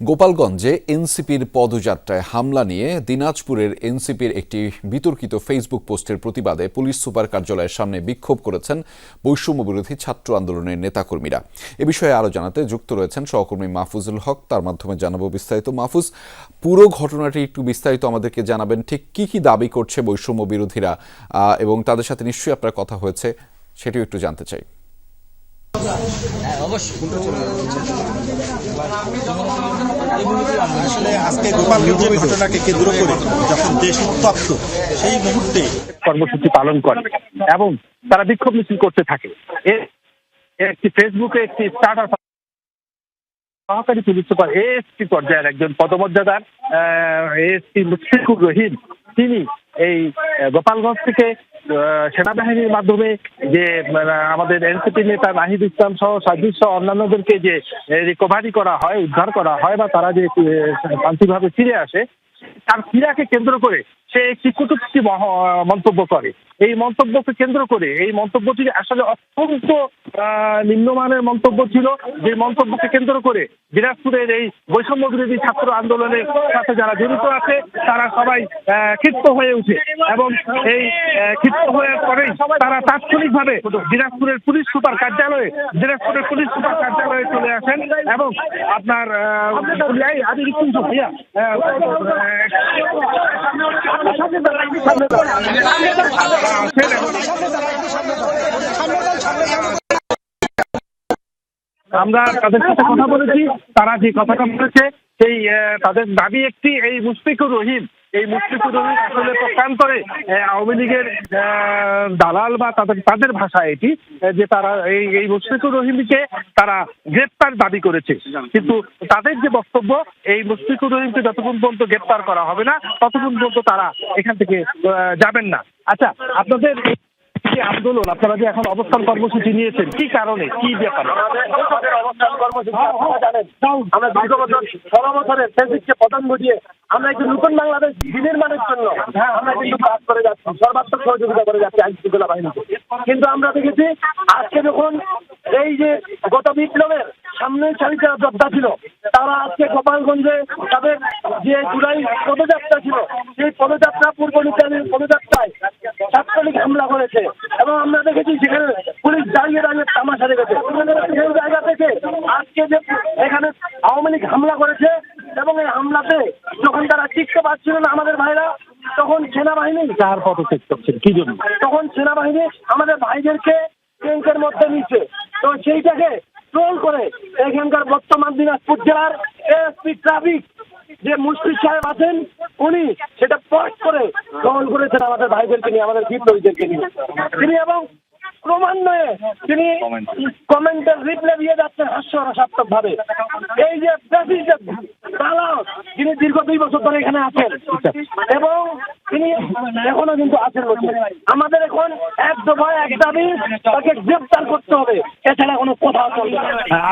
গোপালগঞ্জে এনসিপির পদযাত্রায় হামলা নিয়ে দিনাজপুরের এনসিপির একটি বিতর্কিত ফেসবুক পোস্টের প্রতিবাদে পুলিশ সুপার কার্যালয়ের সামনে বিক্ষোভ করেছেন বৈষম্য বিরোধী ছাত্র আন্দোলনের নেতাকর্মীরা। এ বিষয়ে আরও জানাতে যুক্ত রয়েছেন সহকর্মী মাহফুজুল হক, তার মাধ্যমে জানাব বিস্তারিত। মাহফুজ, পুরো ঘটনাটি একটু বিস্তারিত আমাদেরকে জানাবেন। ঠিক কি কি দাবি করছে বৈষম্য বিরোধীরা এবং তাদের সাথে নিশ্চয়ই আপনার কথা হয়েছে, সেটিও একটু জানতে চাই। আসলে আজকে গোপালগঞ্জের ঘটনাকে কেন্দ্র করে যখন দেশ উত্তপ্ত সেই মুহূর্তে কর্মসূচি পালন করে এবং তারা বিক্ষোভ মিছিল করতে থাকে। একটি ফেসবুকে একটি স্টার্টার সহকারী পুলিশ সুপার এএসপি পর্যায়ের একজন পদমর্যাদার এএসপি মুশফিকুর রহিম তিনি এই গোপালগঞ্জ থেকে সেনাবাহিনীর মাধ্যমে যে মানে, আমাদের এনসিপি নেতা নাহিদ ইসলাম সহ সাজিদ সহ অন্যান্যদেরকে যে রিকভারি করা হয় উদ্ধার করা হয় বা তারা যে শান্তিভাবে ফিরে আসে তার ক্রীড়াকে কেন্দ্র করে সে একটি কটূক্তি মন্তব্য করে। এই মন্তব্যকে কেন্দ্র করে, এই মন্তব্যটি আসলে অত্যন্ত নিম্নমানের মন্তব্য ছিল। যে মন্তব্যকে কেন্দ্র করে দিনাজপুরের এই বৈষম্য বিরোধী ছাত্র আন্দোলনের সাথে যারা জড়িত আছে, তারা সবাই ক্ষিপ্ত হয়ে উঠে এবং এই ক্ষিপ্ত হয়ে পরেই তারা তাৎক্ষণিকভাবে দিনাজপুরের পুলিশ সুপার কার্যালয়ে, দিনাজপুরের পুলিশ সুপার কার্যালয়ে চলে আসেন এবং আপনার আমরা তাদের সাথে কথা বলেছি তারা যে কথাটা বলেছে সেই তাদের দাবি একটি এই মুশফিকুর রহিম। এই মুশফিকুর রহিম আসলে পক্ষান্তরে আওয়ামী লীগের দালাল বা তাদের তাদের ভাষা এটি যে তারা এই এই মুশফিকুর রহিমকে তারা গ্রেপ্তার দাবি করেছে। কিন্তু তাদের যে বক্তব্য এই মুশফিকুর রহিমকে যতক্ষণ পর্যন্ত গ্রেপ্তার করা হবে না ততক্ষণ পর্যন্ত তারা এখান থেকে যাবেন না। আচ্ছা আপনাদের যে আন্দোলন, আপনারা যে এখন অবস্থান কর্মসূচি নিয়েছেন, কি কারণে, কি ব্যাপার? আমরা নতুন বাংলাদেশ জন্য আমরা কিন্তু কাজ করে যাচ্ছি, সর্বাত্মক সহযোগিতা করে যাচ্ছি আইন শৃঙ্খলা বাহিনীকে। কিন্তু আমরা দেখেছি, আজকে যখন এই যে গত বিপ্লবের সামনে চালিত যোদ্ধা ছিল, তারা আজকে গোপালগঞ্জে তাদের যে জুলাই পদযাত্রা ছিল, সেই পদযাত্রা পূর্ব নির্ধারিত পদযাত্রায় তাৎক্ষণিক হামলা করেছে এবং দেখেছি সেখানে পুলিশ দাঁড়িয়ে দাঁড়িয়ে তামাশা রেখেছে সেই জায়গা থেকে আজকে যে এখানে আওয়ামী লীগ হামলা করেছে এবং এই হামলাতে যখন তারা টিকতে পারছিল না আমাদের ভাইরা তখন সেনাবাহিনী কার পদত্যাগ করছেন? কি জন্য? তখন সেনাবাহিনী আমাদের ভাইদেরকে ট্যাঙ্কের মধ্যে নিচ্ছে তো সেইটাকে ট্রোল করে এখানকার বর্তমান দিনাজপুর জেলার এসপি ট্রাফিক যে মুশফিক সাহেব আছেন উনি সেটা পোস্ট করে ট্রোল করেছেন আমাদের ভাইদেরকে নিয়ে আমাদের বিপ্লবীদেরকে নিয়ে। তিনি এবং ক্রমান্বয়ে তিনি কমেন্টের রিপ্লাই দিয়ে যাচ্ছেন হাস্যরসাত্মক ভাবে এই যে প্রেসিডেন্ট দালাল যিনি দীর্ঘ দুই বছর ধরে এখানে আছেন এবং তিনি এখনও কিন্তু আছেন আমাদের এখন এক দফায় এক দাবি তাকে গ্রেপ্তার করতে হবে। এছাড়া কোনো কথা চলবে